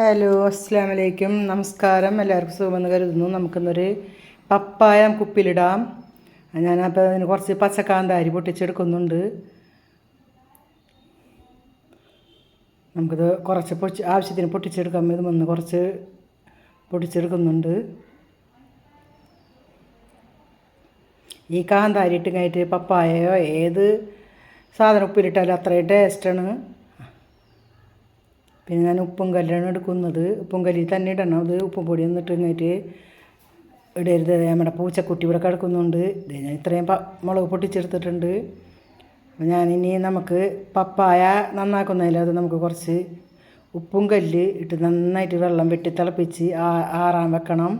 Hello അസ്സാം വലൈക്കും നമസ്കാരം. എല്ലാവർക്കും സുഖമെന്ന് കരുതുന്നു. നമുക്കിന്നൊരു പപ്പായ കുപ്പിലിടാം ഞാനപ്പോൾ അതിന് കുറച്ച് പച്ചക്കാന്താരി പൊട്ടിച്ചെടുക്കുന്നുണ്ട്. നമുക്കിത് കുറച്ച് പൊട്ടി ആവശ്യത്തിന് പൊട്ടിച്ചെടുക്കാൻ ഇത് വന്ന് കുറച്ച് പൊട്ടിച്ചെടുക്കുന്നുണ്ട്. ഈ കാന്താരി ഇട്ട് കഴിഞ്ഞിട്ട് പപ്പായയോ ഏത് സാധനം ഉപ്പിലിട്ടാലും അത്രയും ടേസ്റ്റാണ്. പിന്നെ ഞാൻ ഉപ്പും കല്ലാണ് എടുക്കുന്നത്. ഉപ്പും കല്ലിൽ തന്നെ ഇടണം. അത് ഉപ്പും പൊടി എന്നിട്ട് കഴിഞ്ഞിട്ട് ഇടരുത്. നമ്മുടെ പൂച്ചക്കുട്ടി ഇവിടെ കിടക്കുന്നുണ്ട്. ഇത് ഞാൻ ഇത്രയും പ മുളക് പൊട്ടിച്ചെടുത്തിട്ടുണ്ട്. ഞാനിനി നമുക്ക് പപ്പായ നന്നാക്കുന്നതിൽ അത് നമുക്ക് കുറച്ച് ഉപ്പും കല്ല് ഇട്ട് നന്നായിട്ട് വെള്ളം വെട്ടി തിളപ്പിച്ച് ആ ആറാൻ വെക്കണം.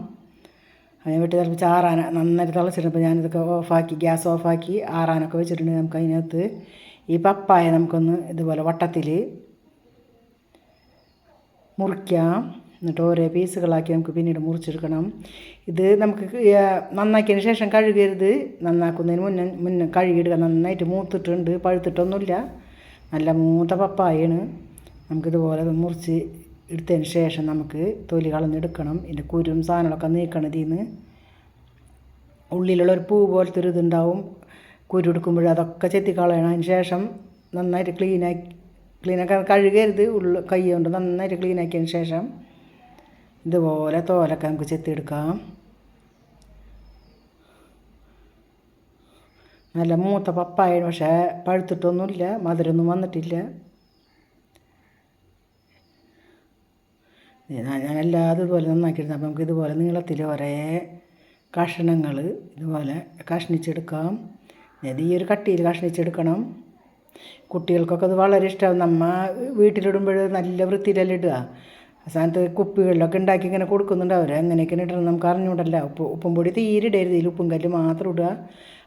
അതിനെ വെട്ടി തിളപ്പിച്ച് ആറാന നന്നായിട്ട് തിളച്ചിട്ടപ്പോൾ ഞാനിതൊക്കെ ഓഫാക്കി ഗ്യാസ് ഓഫാക്കി ആറാനൊക്കെ വെച്ചിട്ടുണ്ട് നമുക്ക് അതിനകത്ത്. ഈ പപ്പായ നമുക്കൊന്ന് ഇതുപോലെ വട്ടത്തിൽ മുറിക്കാം. എന്നിട്ട് ഓരോ പീസുകളാക്കി നമുക്ക് പിന്നീട് മുറിച്ചെടുക്കണം. ഇത് നമുക്ക് നന്നാക്കിയതിന് ശേഷം കഴുകരുത്. നന്നാക്കുന്നതിന് മുന്നേ മുന്നേ കഴുകിയിടുക. നന്നായിട്ട് മൂത്തിട്ടുണ്ട്. പഴുത്തിട്ടൊന്നുമില്ല. നല്ല മൂത്ത പപ്പായാണ്. നമുക്കിതുപോലെ മുറിച്ച് എടുത്തതിന് ശേഷം നമുക്ക് തൊലി കളഞ്ഞെടുക്കണം. ഇതിന്റെ കുരും സാധനങ്ങളൊക്കെ നീക്കണം ഇതിൽ നിന്ന് ഉള്ളിലുള്ള ഒരു പൂ പോലത്തെ ഒരു ഇതുണ്ടാവും. കുരു എടുക്കുമ്പോൾ അതൊക്കെ ചെത്തി കളയണം അതിന് ശേഷം നന്നായിട്ട് ക്ലീനാക്കി ക്ലീനാക്കാൻ കഴുകരുത്. ഉള്ള കൈ കൊണ്ട് നന്നായിട്ട് ക്ലീനാക്കിയതിന് ശേഷം ഇതുപോലെ തോലൊക്കെ നമുക്ക് ചെത്തിയെടുക്കാം. നല്ല മൂത്ത പപ്പായ പക്ഷേ പഴുത്തിട്ടൊന്നുമില്ല മധുരമൊന്നും വന്നിട്ടില്ല. ഞാൻ എല്ലാതും ഇതുപോലെ നന്നാക്കിയിരുന്നു അപ്പം നമുക്ക് ഇതുപോലെ നീളത്തിൽ ഒരേ കഷ്ണങ്ങൾ ഇതുപോലെ കഷ്ണിച്ചെടുക്കാം. ഞാൻ ഈ ഒരു കട്ടിയിൽ കഷ്ണിച്ചെടുക്കണം. കുട്ടികൾക്കൊക്കെ അത് വളരെ ഇഷ്ടമാണ് നമ്മ വീട്ടിലിടുമ്പോൾ നല്ല വൃത്തിയിലല്ല ഇടുക. അവസാനത്ത് കുപ്പികളിലൊക്കെ ഉണ്ടാക്കി ഇങ്ങനെ കൊടുക്കുന്നുണ്ട് അവർ അങ്ങനെയൊക്കെ ഇടണം നമുക്ക് അറിഞ്ഞൂടല്ല. ഉപ്പ് ഉപ്പും പൊടി തീരെ ഇടരുത്. ഇതിൽ ഉപ്പും കല്ല് മാത്രം ഇടുക.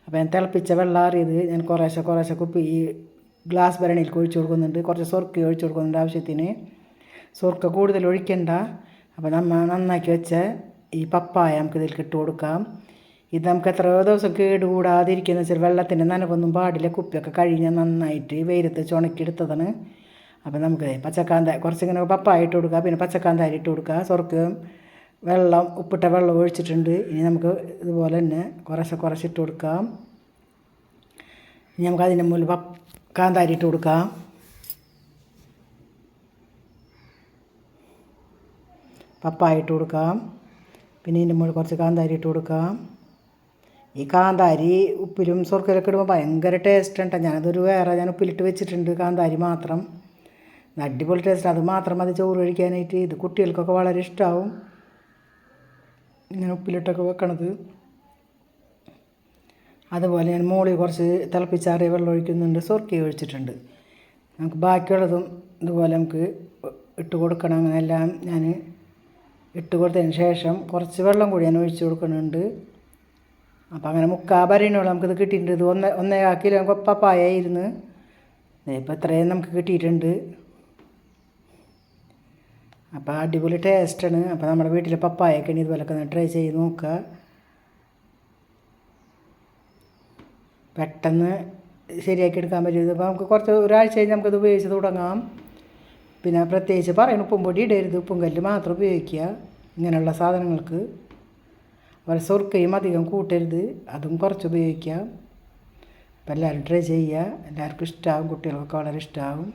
അപ്പോൾ ഞാൻ തിളപ്പിച്ച വെള്ളം അറിയത് ഞാൻ കുറേശ്ശെ കുറേശ്ശെ കുപ്പി ഈ ഗ്ലാസ് ഭരണിയിൽ ഒഴിച്ചു കൊടുക്കുന്നുണ്ട്. കുറച്ച് സൊറുക്കി ഒഴിച്ചു കൊടുക്കുന്നുണ്ട് ആവശ്യത്തിന്. സ്വർക്ക കൂടുതൽ ഒഴിക്കണ്ട. അപ്പോൾ നമ്മൾ നന്നാക്കി വെച്ച ഈ പപ്പായ നമുക്ക് ഇതിൽ ഇട്ട് കൊടുക്കാം. ഇത് നമുക്ക് എത്രയോ ദിവസം കേടുകൂടാതിരിക്കുന്ന വെച്ചാൽ വെള്ളത്തിന്റെ നനവൊന്നും പാടില്ല. കുപ്പിയൊക്കെ കഴിഞ്ഞ് നന്നായിട്ട് വെയിലത്ത് ചുണക്കിയെടുത്തതാണ്. അപ്പോൾ നമുക്ക് പച്ചക്കാന്ത കുറച്ചിങ്ങനെ പപ്പായ ഇട്ട് കൊടുക്കുക പിന്നെ പച്ചക്കാന്താരി ഇട്ട് കൊടുക്കുക സ്വർക്കും വെള്ളം ഉപ്പിട്ട വെള്ളം ഒഴിച്ചിട്ടുണ്ട്. ഇനി നമുക്ക് ഇതുപോലെ തന്നെ കുറച്ച് ഇട്ട് കൊടുക്കാം. ഇനി നമുക്ക് അതിന്റെ പ കാന്താരി ഇട്ട് കൊടുക്കാം. പപ്പായ ഇട്ട് കൊടുക്കാം. പിന്നെ ഇതിന്റെ മുകളിൽ കുറച്ച് കാന്താരി ഇട്ട് കൊടുക്കാം. ഈ കാന്താരി ഉപ്പിലും സ്വർക്കലൊക്കെ ഇടുമ്പോൾ ഭയങ്കര ടേസ്റ്റ് ഉണ്ട്? ഞാനതൊരു വേറെ ഞാൻ ഉപ്പിലിട്ട് വെച്ചിട്ടുണ്ട് കാന്താരി മാത്രം. അടിപൊളി ടേസ്റ്റ് അത് മാത്രം മതി ചോറ് കഴിക്കാനായിട്ട്. ഇത് കുട്ടികൾക്കൊക്കെ വളരെ ഇഷ്ടമാവും ഇങ്ങനെ ഉപ്പിലിട്ടൊക്കെ വെക്കണത്. അതുപോലെ ഞാൻ മോളി കുറച്ച് തിളപ്പിച്ചാറിയ വെള്ളം ഒഴിക്കുന്നുണ്ട്. സൊർക്കി ഒഴിച്ചിട്ടുണ്ട്. നമുക്ക് ബാക്കിയുള്ളതും ഇതുപോലെ നമുക്ക് ഇട്ട് കൊടുക്കണം. അങ്ങനെ എല്ലാം ഞാൻ ഇട്ട് കൊടുത്തതിന് ശേഷം കുറച്ച് വെള്ളം കൂടി ഞാൻ ഒഴിച്ച് കൊടുക്കുന്നുണ്ട്. അപ്പോൾ അങ്ങനെ മുക്കാ പറയണുള്ളൂ നമുക്കിത് കിട്ടിയിട്ടുണ്ട്. ഇത് ഒന്ന് ഒന്നേ കിലോ പപ്പായ പായായിരുന്നു. ഇപ്പം ഇത്രയും നമുക്ക് കിട്ടിയിട്ടുണ്ട്. അപ്പോൾ അടിപൊളി ടേസ്റ്റാണ് അപ്പോൾ നമ്മുടെ വീട്ടിലെ പപ്പായൊക്കെ ഇതുപോലൊക്കെ ഒന്ന് ട്രൈ ചെയ്ത് നോക്കുക പെട്ടെന്ന് ശരിയാക്കി എടുക്കാൻ പറ്റും. അപ്പോൾ നമുക്ക് കുറച്ച് ഒരാഴ്ച കഴിഞ്ഞ് നമുക്കത് ഉപയോഗിച്ച് തുടങ്ങാം. പിന്നെ പ്രത്യേകിച്ച് പറയണ ഉപ്പും പൊടി ഇടരുത്. ഉപ്പും കല്ല് മാത്രം ഉപയോഗിക്കുക. ഇങ്ങനെയുള്ള സാധനങ്ങൾക്ക്. അതുപോലെ സുർക്കയും അധികം കൂട്ടരുത്. അതും കുറച്ച് ഉപയോഗിക്കാം. അപ്പോൾ എല്ലാവരും ട്രൈ ചെയ്യുക. എല്ലാവർക്കും ഇഷ്ടമാവും കുട്ടികൾക്കൊക്കെ വളരെ ഇഷ്ടമാവും